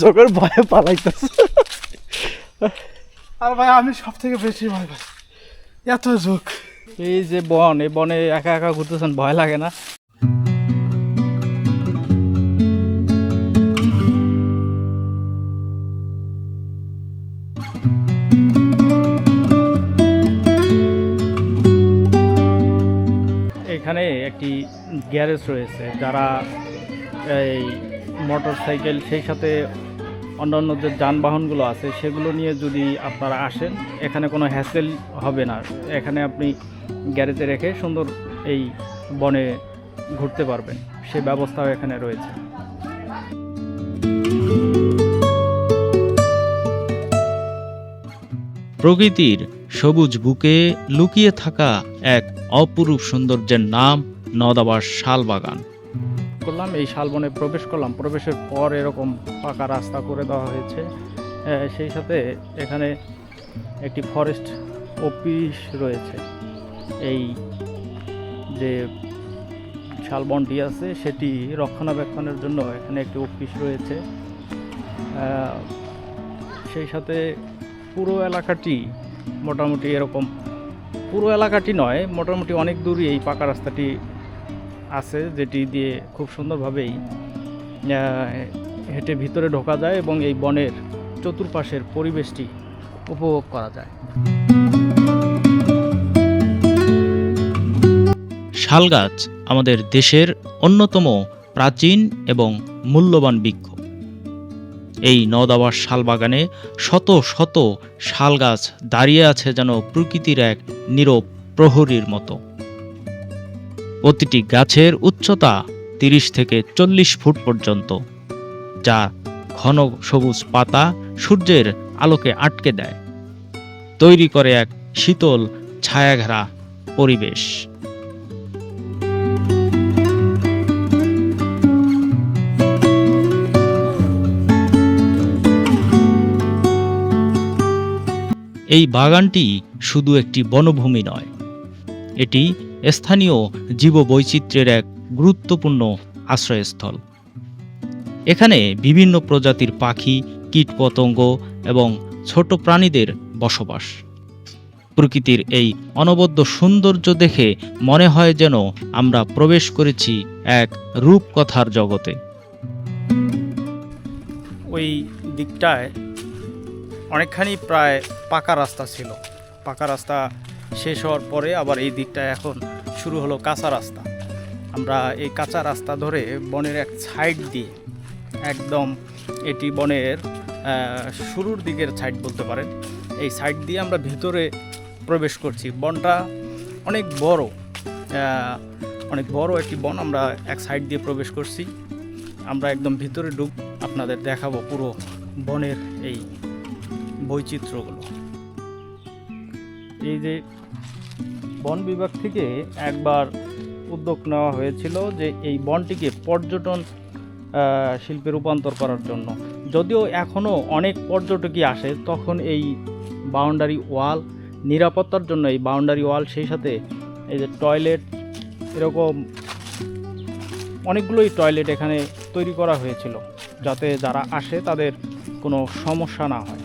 জোকের ভয়ে পালাইতেছে। আর ভাই আমি সব থেকে বেশি ভয় পাই। এত ঝোঁক এই যে বন এই বনে একা একা ঘুরতেছেন ভয় লাগে না? এখানে একটি গ্যারেজ রয়েছে যারা এই মোটর সাইকেল সেই সাথে অন্যান্য যে যানবাহনগুলো আছে, সেগুলো নিয়ে যদি আপনারা আসেন, এখানে কোনো হ্যাসেল হবে না। এখানে আপনি গ্যারেজে রেখে সুন্দর এই বনে ঘুরতে পারবেন। সে ব্যবস্থাও এখানে রয়েছে। প্রকৃতির সবুজ বুকে লুকিয়ে থাকা এক অপরূপ সৌন্দর্যের নাম নদাবার শালবাগান। করলাম, এই শালবনে প্রবেশ করলাম। প্রবেশের পর এরকম পাকা রাস্তা করে দেওয়া হয়েছে। সেই সাথে এখানে একটি ফরেস্ট অফিস রয়েছে। এই যে শালবনটি আছে, সেটি রক্ষণাবেক্ষণের জন্য এখানে একটি অফিস রয়েছে। সেই সাথে পুরো এলাকাটি মোটামুটি এরকম। পুরো এলাকাটি নয়, মোটামুটি অনেক দূরই এই পাকা রাস্তাটি আছে, যেটি দিয়ে খুব সুন্দরভাবেই হেঁটে ভিতরে ঢোকা যায় এবং এই বনের চতুর্পাশের পরিবেশটি উপভোগ করা যায়। শাল গাছ আমাদের দেশের অন্যতম প্রাচীন এবং মূল্যবান বৃক্ষ। এই নদাবার শাল বাগানে শত শত শাল গাছ দাঁড়িয়ে আছে যেন প্রকৃতির এক নীরব প্রহরীর মতো। প্রতিটি গাছের উচ্চতা তিরিশ থেকে চল্লিশ ফুট পর্যন্ত, যা ঘন সবুজ পাতা সূর্যের আলোকে আটকে দেয়। তৈরি করে এক শীতল ছায়াঘেরা পরিবেশ। এই বাগানটি শুধু একটি বনভূমি নয় এটি স্থানীয় জীববৈচিত্র্যের এক গুরুত্বপূর্ণ আশ্রয়স্থল। এখানে বিভিন্ন প্রজাতির পাখি, কীটপতঙ্গ এবং ছোট প্রাণীদের বসবাস। প্রকৃতির এই অনবদ্য সৌন্দর্য দেখে মনে হয় যেন আমরা প্রবেশ করেছি এক রূপকথার জগতে। ওই দিকটায় অনেকখানি প্রায় পাকা রাস্তা ছিল। পাকা রাস্তা শেষ হওয়ার পরে আবার এই দিকটা এখন শুরু হলো কাঁচা রাস্তা। আমরা এই কাঁচা রাস্তা ধরে বনের এক সাইড দিয়ে, একদম এটি বনের শুরুর দিকের সাইড বলতে পারেন, এই সাইড দিয়ে আমরা ভিতরে প্রবেশ করছি। বনটা অনেক বড় অনেক বড় একটি বন আমরা এক সাইড দিয়ে প্রবেশ করছি। আমরা একদম ভিতরে ডুব আপনাদের দেখাবো পুরো বনের এই বৈচিত্র্যগুলো। এই যে বন বিভাগ থেকে একবার উদ্যোগ নেওয়া হয়েছিল যে এই বনটিকে পর্যটন শিল্পে রূপান্তর করার জন্য। যদিও এখনও অনেক পর্যটকই আসে, তখন এই বাউন্ডারি ওয়াল নিরাপত্তার জন্য এই বাউন্ডারি ওয়াল সেই সাথে এই যে টয়লেট এরকম অনেকগুলোই টয়লেট এখানে তৈরি করা হয়েছিল, যাতে যারা আসে তাদের কোনো সমস্যা না হয়।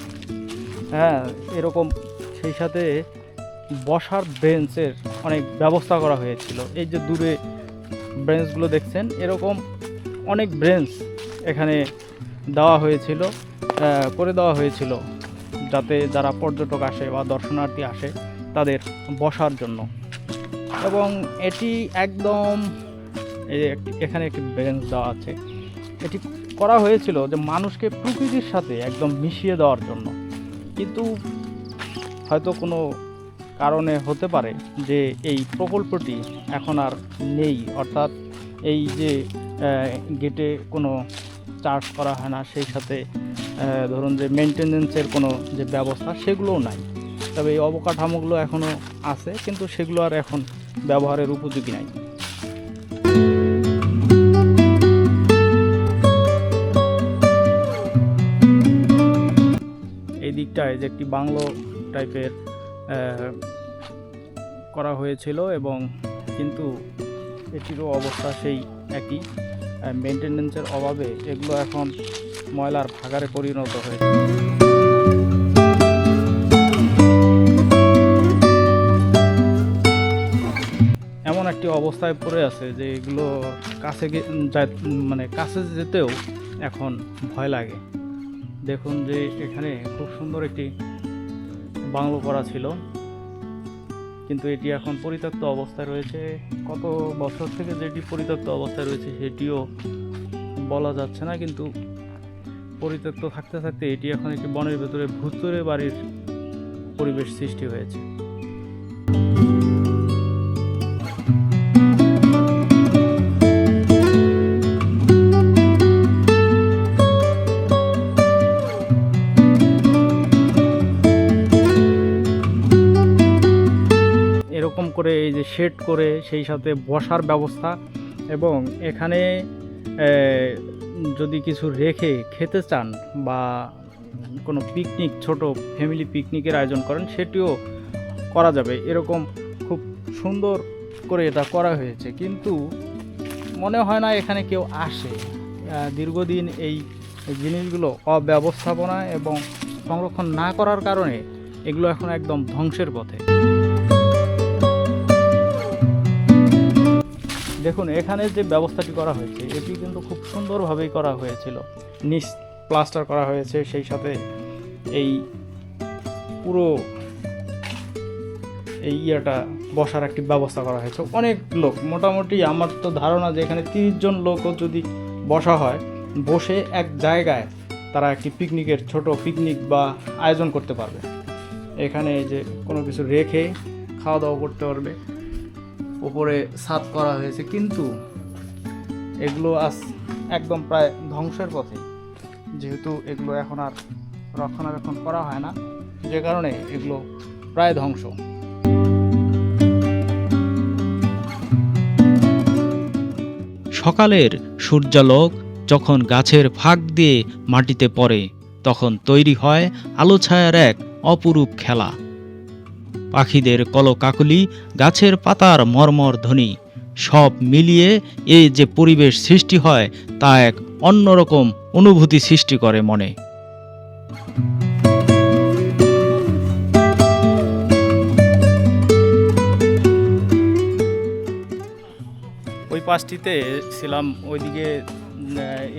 হ্যাঁ এরকম সেই সাথে বসার বেঞ্চের অনেক ব্যবস্থা করা হয়েছিল। এই যে দূরে ব্রেঞ্চগুলো দেখছেন, এরকম অনেক ব্রেঞ্চ এখানে দেওয়া হয়েছিল করে দেওয়া হয়েছিল যাতে যারা পর্যটক আসে বা দর্শনার্থী আসে তাদের বসার জন্য। এবং এটি একদম এখানে একটি বেঞ্চ দেওয়া আছে। এটি করা হয়েছিল যে মানুষকে প্রকৃতির সাথে একদম মিশিয়ে দেওয়ার জন্য। কিন্তু হয়তো কোনো কারণে হতে পারে যে এই প্রকল্পটি এখন আর নেই। অর্থাৎ এই যে গেটে কোনো চার্জ করা হয় না, সেই সাথে ধরুন যে মেনটেনেন্সের কোনো যে ব্যবস্থা, সেগুলোও নাই। তবে এই অবকাঠামোগুলো এখনও আছে, কিন্তু সেগুলো আর এখন ব্যবহারের উপযোগী নাই। এই দিকটায় যে একটি বাংলো টাইপের করা হয়েছিল এবং কিন্তু এটিরও অবস্থা সেই একই। মেনটেনেন্সের অভাবে এগুলো এখন ময়লার ভাগারে পরিণত হয়েছে। এমন একটি অবস্থায় পড়ে আছে যে এগুলো কাছে মানে কাছে যেতেও এখন ভয় লাগে। দেখুন যে এখানে খুব সুন্দর একটি বাংলো করা ছিল। কিন্তু এটি এখন পরিত্যক্ত অবস্থায় রয়েছে। কত বছর থেকে যেটি পরিত্যক্ত অবস্থায় রয়েছে সেটিও বলা যাচ্ছে না, কিন্তু পরিত্যক্ত থাকতে থাকতে এটি এখন একটি বনের ভেতরে ভুতুরে বাড়ির পরিবেশ সৃষ্টি হয়েছে। যে শেড করে সেই সাথে বসার ব্যবস্থা এবং এখানে যদি কিছু রেখে খেতে চান বা কোনো পিকনিক ছোট ফ্যামিলি পিকনিকের আয়োজন করেন, সেটিও করা যাবে। এরকম খুব সুন্দর করে এটা করা হয়েছে। কিন্তু মনে হয় না এখানে কেউ আসে। দীর্ঘদিন এই জিনিসগুলো অব্যবস্থাপনা এবং সংরক্ষণ না করার কারণে এগুলো এখন একদম ধ্বংসের পথে। দেখুন, এখানে যে ব্যবস্থাটি করা হয়েছে, এটি কিন্তু খুব সুন্দরভাবেই করা হয়েছিল। নিচ প্লাস্টার করা হয়েছে, সেই সাথে এই পুরো এই ইয়েটা বসার একটি ব্যবস্থা করা হয়েছে। অনেক লোক, মোটামুটি আমার তো ধারণা যে এখানে তিরিশ জন লোকও যদি বসা হয়, বসে এক জায়গায় তারা একটি পিকনিকের ছোট পিকনিক বা আয়োজন করতে পারবে। এখানে যে কোনো কিছু রেখে খাওয়া দাওয়া করতে পারবে। উপরে সাত করা হয়েছে, কিন্তু এগুলো আজ একদম প্রায় ধ্বংসের পথে। যেহেতু এগুলো এখন আর রক্ষণাবেক্ষণ করা হয় না, যে কারণে এগুলো প্রায় ধ্বংস। সকালের সূর্যালোক যখন গাছের ফাঁক দিয়ে মাটিতে পড়ে, তখন তৈরি হয় আলো ছায়ার এক অপরূপ খেলা। পাখিদের কলকাকলি, গাছের পাতার মর্মর ধ্বনি, সব মিলিয়ে এই যে পরিবেশ সৃষ্টি হয়, তা এক অন্যরকম অনুভূতি সৃষ্টি করে মনে। ওই পাশটিতে ছিলাম, ওইদিকে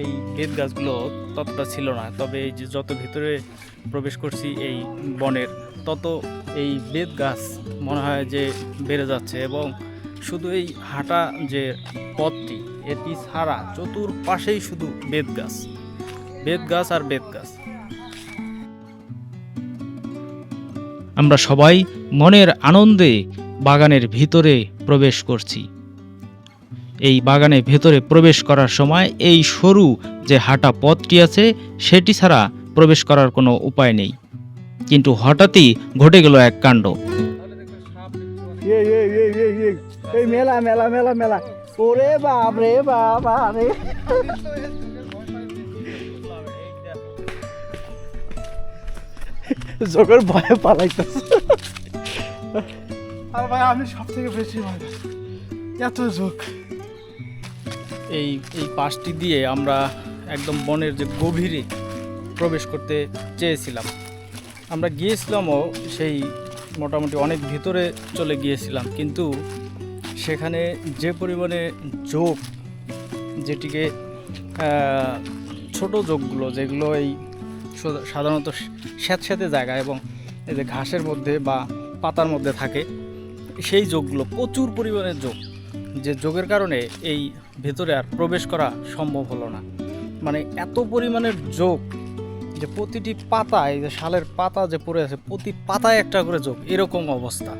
এই বেত গাছগুলো ততটা ছিল না। তবে এই যে যত ভিতরে প্রবেশ করছি এই বনের, তত এই বেত গাছ মনে হয় যে বেড়ে যাচ্ছে এবং শুধু এই হাঁটা যে পথটি, এটি ছাড়া চতুর্পাশেই শুধু বেত গাছ। বেত গাছ আর বেত গাছ। আমরা সবাই মনের আনন্দে বাগানের ভিতরে প্রবেশ করছি। এই বাগানের ভেতরে প্রবেশ করার সময় এই সরু যে হাঁটা পথটি আছে, সেটি ছাড়া প্রবেশ করার কোনো উপায় নেই। কিন্তু হঠাৎই ঘটে গেল এক কাণ্ড। এই এই এই এই এই এই মেলা মেলা মেলা মেলা। ওরে বাপ রে বাবা রে জোকের ভয়ে আর ভাই, আমি সব থেকে বেশি ভয় এত জোক। এই এই পাশটি দিয়ে আমরা একদম বনের যে গভীরে প্রবেশ করতে চেয়েছিলাম। আমরা গিয়েছিলামও সেই মোটামুটি অনেক ভিতরে চলে গিয়েছিলাম, কিন্তু সেখানে যে পরিমাণে যোগ যেটিকে ছোট যোগগুলো যেগুলো এই সাধারণত স্যাঁতস্যাঁতে জায়গা এবং এই যে ঘাসের মধ্যে বা পাতার মধ্যে থাকে, সেই যোগগুলো প্রচুর পরিমাণে যোগ। যে যোগের কারণে এই ভেতরে আর প্রবেশ করা সম্ভব হলো না। মানে এত পরিমাণের যোগ যে প্রতিটি পাতায় যে শালের পাতা যে পড়ে আছে প্রতি পাতায় একটা করে যোগ এরকম অবস্থা।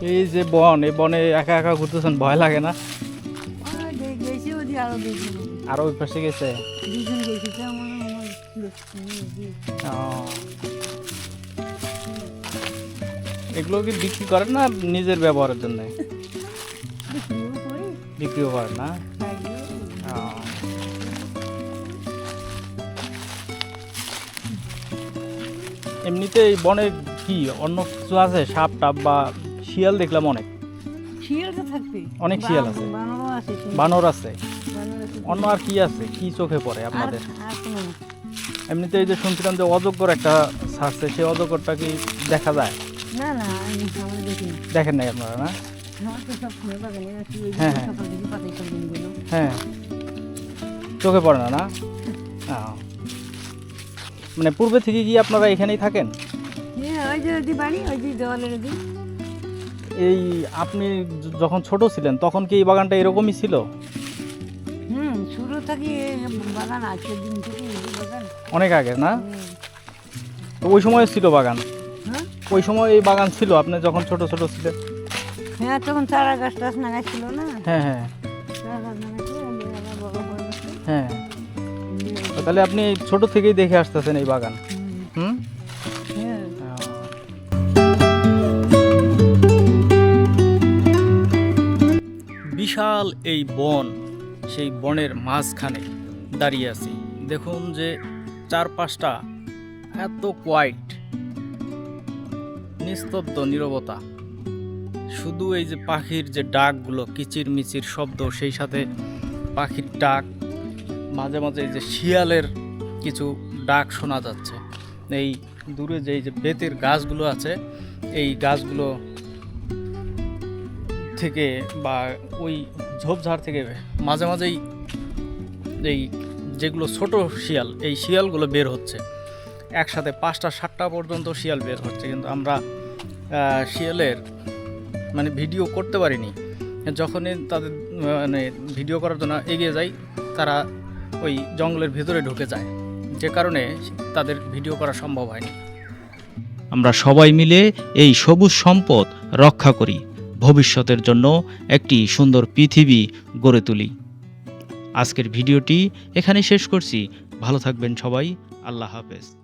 এই যে বন এই বনে একা একা ঘুরতেছেন ভয় লাগে না? আরও ওই পাশে গেছে? ও। এগুলো কি বিক্রি করেন না নিজের ব্যবহারের জন্য? বিক্রিও করি করেন না। এমনিতে এই বনে কি অন্য কিছু আছে? সাপ টাপ বা শিয়াল দেখলাম অনেক। শিয়াল তো থাকবে অনেক শিয়াল আছে। বানর আছে অন্য আর কি আছে? কি চোখে পড়ে আপনাদের? এমনিতে এই যে শুনছিলাম যে অজগর একটা ছাড়ছে সেই অজগরটা কি দেখা যায়? না না আমি আমরা দেখি। না দেখেন নাই আপনারা না? আমার তো সব সময় বাগানে আছি ওই হ্যাঁ, হ্যাঁ। সকাল থেকে পাতাই সব দিন হ্যাঁ। চোখে পড়ে না না? আহ। মানে পূর্বে থেকে কি আপনারা এখানেই থাকেন? হ্যাঁ ওই যে ওই বাড়ি ওই যে দেওয়ালের দিন এই আপনি য- যখন ছোট ছিলেন তখন কি এই বাগানটা এরকমই ছিল? হুম শুরু থেকে বাগান আছে দিন থেকে এই বাগান। অনেক আগে না? হুম। তো ওই সময় ছিল বাগান? ওই সময় এই বাগান ছিল আপনি যখন ছোট ছোট ছিলেন? হ্যাঁ তখন চারা গাছ টাছ নাগাই ছিল না? হ্যাঁ হ্যাঁ। হ্যাঁ। তাহলে আপনি ছোট থেকেই দেখে আসতেছেন এই বাগান? হুম। হ্যাঁ। বিশাল এই বন সেই বনের মাঝখানে দাঁড়িয়ে আছি। দেখুন যে চারপাশটা এত কোয়াইট নিস্তব্ধ নীরবতা। শুধু এই যে পাখির যে ডাকগুলো কিচির মিচির শব্দ, সেই সাথে পাখির ডাক, মাঝে মাঝে এই যে শিয়ালের কিছু ডাক শোনা যাচ্ছে। এই দূরে যে এই যে বেতের গাছগুলো আছে, এই গাছগুলো থেকে বা ওই ঝোপঝাড় থেকে মাঝে মাঝেই এই যেগুলো ছোট শিয়াল, এই শিয়ালগুলো বের হচ্ছে। একসাথে পাঁচটা, সাতটা পর্যন্ত শিয়াল বের হচ্ছে, কিন্তু আমরা শিয়ালের মানে ভিডিও করতে পারিনি। যখনই তাদের মানে ভিডিও করার জন্য এগিয়ে যাই, তারা ওই জঙ্গলের ভেতরে ঢুকে যায়। যে কারণে তাদের ভিডিও করা সম্ভব হয়নি। আমরা সবাই মিলে এই সবুজ সম্পদ রক্ষা করি, ভবিষ্যতের জন্য একটি সুন্দর পৃথিবী গড়ে তুলি। আজকের ভিডিওটি এখানে শেষ করছি। ভালো থাকবেন সবাই। আল্লাহ হাফেজ।